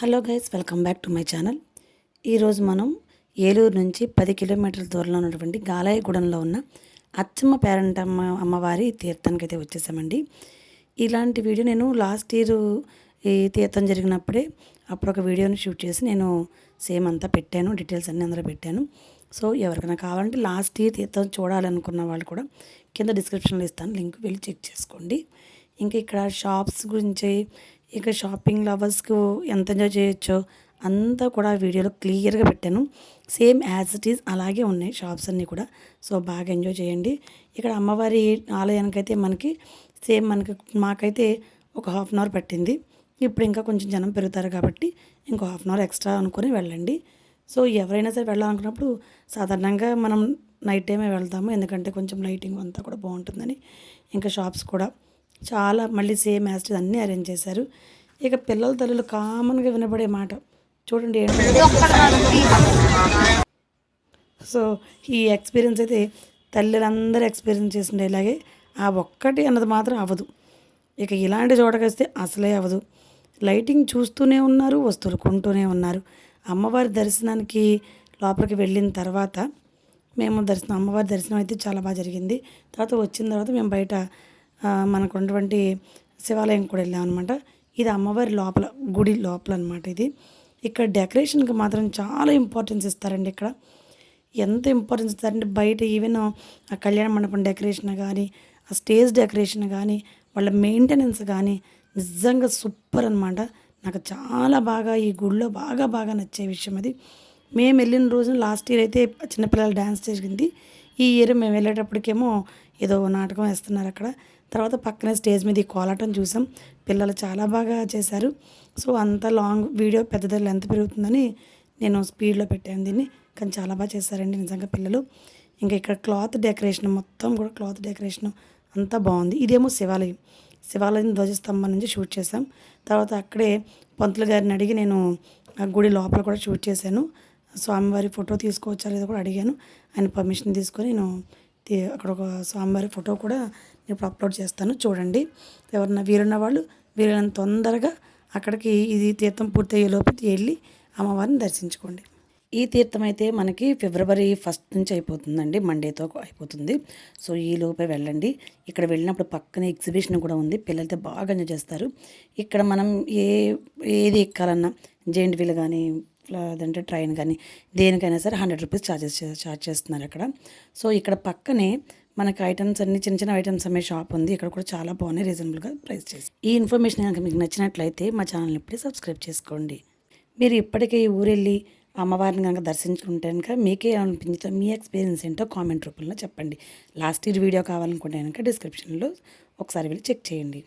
Hello guys welcome back to my channel. ఈరోజు మనం ఏలూరు నుంచి పది కిలోమీటర్ల దూరంలో ఉన్నటువంటి గాలాయగూడెంలో ఉన్న అచ్చమ్మ పేరంటమ్మ అమ్మవారి తీర్థానికి అయితే వచ్చేసామండి. ఇలాంటి వీడియో నేను లాస్ట్ ఇయర్ ఈ తీర్థం జరిగినప్పుడే అప్పుడు ఒక వీడియోని షూట్ చేసి నేను సేమ్ అంతా పెట్టాను డీటెయిల్స్ అన్నీ అందరూ పెట్టాను. సో ఎవరికైనా కావాలంటే లాస్ట్ ఇయర్ తీర్థం చూడాలనుకున్న వాళ్ళు కూడా కింద డిస్క్రిప్షన్లో ఇస్తాను లింక్ వెళ్ళి చెక్ చేసుకోండి. ఇంకా ఇక్కడ షాప్స్ గురించి ఇక షాపింగ్ లవర్స్కు ఎంత ఎంజాయ్ చేయొచ్చో అంతా కూడా వీడియోలో క్లియర్గా పెట్టాను. సేమ్ యాజ్ ఇట్ ఈజ్ అలాగే ఉన్నాయి షాప్స్ అన్నీ కూడా. సో బాగా ఎంజాయ్ చేయండి. ఇక్కడ అమ్మవారి ఆలయానికైతే మనకి సేమ్ మనకి మాకైతే ఒక హాఫ్ అన్ అవర్ పట్టింది. ఇప్పుడు ఇంకా కొంచెం జనం పెరుగుతారు కాబట్టి ఇంకో హాఫ్ అన్ అవర్ ఎక్స్ట్రా అనుకొని వెళ్ళండి. సో ఎవరైనా సరే వెళ్ళాలనుకున్నప్పుడు సాధారణంగా మనం నైట్ టైమే వెళ్తాము. ఎందుకంటే కొంచెం లైటింగ్ అంతా కూడా బాగుంటుందని. ఇంకా షాప్స్ కూడా చాలా మళ్ళీ సేమ్ యాస్టేజ్ అన్నీ అరేంజ్ చేశారు. ఇక పిల్లల తల్లులు కామన్గా వినబడే మాట. చూడండి సో ఈ ఎక్స్పీరియన్స్ అయితే తల్లులందరూ ఎక్స్పీరియన్స్ చేసిండే ఇలాగే. ఆ ఒక్కటి అన్నది మాత్రం అవ్వదు. ఇక ఇలాంటి చోటకొస్తే అసలే అవ్వదు. లైటింగ్ చూస్తూనే ఉన్నారు వస్తువులు కొంటూనే ఉన్నారు. అమ్మవారి దర్శనానికి లోపలికి వెళ్ళిన తర్వాత మేము దర్శనం అమ్మవారి దర్శనం అయితే చాలా బాగా జరిగింది. తర్వాత వచ్చిన తర్వాత మేము బయట మనకు ఉన్నటువంటి శివాలయం కూడా వెళ్ళాం అనమాట ఇది అమ్మవారి లోపల గుడి లోపల అనమాట ఇది. ఇక్కడ డెకరేషన్కి మాత్రం చాలా ఇంపార్టెన్స్ ఇస్తారండి ఇక్కడ. ఎంత ఇంపార్టెన్స్ ఇస్తారంటే బయట ఈవెన్ ఆ కళ్యాణ మండపం డెకరేషన్ కానీ ఆ స్టేజ్ డెకరేషన్ కానీ వాళ్ళ మెయింటెనెన్స్ కానీ నిజంగా సూపర్ అనమాట నాకు చాలా బాగా ఈ గుడిలో బాగా బాగా నచ్చే విషయం అది. మేము వెళ్ళిన రోజున లాస్ట్ ఇయర్ అయితే చిన్నపిల్లలు డ్యాన్స్ జరిగింది ఈ ఇయర్ మేము వెళ్ళేటప్పటికేమో ఏదో నాటకం వేస్తున్నారు అక్కడ. తర్వాత పక్కనే స్టేజ్ మీద ఈ కోలాటం చూసాం. పిల్లలు చాలా బాగా చేశారు. సో అంత లాంగ్ వీడియో పెద్దది లెంత్ పెరుగుతుందని నేను స్పీడ్లో పెట్టాను దీన్ని. కానీ చాలా బాగా చేశారండి నిజంగా పిల్లలు. ఇంకా ఇక్కడ క్లాత్ డెకరేషన్ మొత్తం కూడా క్లాత్ డెకరేషన్ అంతా బాగుంది. ఇదేమో శివాలయం. శివాలయం ధ్వజస్తంభం నుంచి షూట్ చేసాం తర్వాత అక్కడే పంతులు గారిని అడిగి నేను ఆ గుడి లోపల కూడా షూట్ చేశాను. స్వామివారి ఫోటో తీసుకోవచ్చా లేదో కూడా అడిగాను. ఆయన పర్మిషన్ తీసుకొని నేను అక్కడ ఒక స్వామివారి ఫోటో కూడా నేను ఇప్పుడు అప్లోడ్ చేస్తాను. చూడండి. ఎవరన్నా వీరున్న వాళ్ళు వీలైనంత తొందరగా అక్కడికి ఇది తీర్థం పూర్తయ్యేలోపు వెళ్ళి అమ్మవారిని దర్శించుకోండి. ఈ తీర్థం అయితే మనకి ఫిబ్రవరి ఫస్ట్ నుంచి అయిపోతుందండి. మండేతో అయిపోతుంది. సో ఈ లోపే వెళ్ళండి. ఇక్కడ వెళ్ళినప్పుడు పక్కనే ఎగ్జిబిషన్ కూడా ఉంది. పిల్లలతో బాగా ఎంజాయ్ చేస్తారు. ఇక్కడ మనం ఏ ఏది ఎక్కాలన్నా జెయింట్ వీల్ కానీ అదంటే ట్రైన్ కానీ దేనికైనా సరే హండ్రెడ్ రూపీస్ ఛార్జెస్ ఛార్జ్ చేస్తున్నారు అక్కడ. సో ఇక్కడ పక్కనే మనకి ఐటమ్స్ అన్ని చిన్న చిన్న ఐటమ్స్ అమ్మే షాప్ ఉంది. ఇక్కడ కూడా చాలా బాగున్నాయి రీజనబుల్గా ప్రైస్ చేసి. ఈ ఇన్ఫర్మేషన్ కనుక మీకు నచ్చినట్లయితే మా ఛానల్ని ఇప్పుడే సబ్స్క్రైబ్ చేసుకోండి. మీరు ఇప్పటికే ఈ ఊరెళ్ళి అమ్మవారిని కనుక దర్శించుకుంటే కనుక మీకే అనిపించుతో మీ ఎక్స్పీరియన్స్ ఏంటో కామెంట్ రూపంలో చెప్పండి. లాస్ట్ ఇయర్ వీడియో కావాలనుకుంటే కనుక డిస్క్రిప్షన్లో ఒకసారి వెళ్ళి చెక్ చేయండి.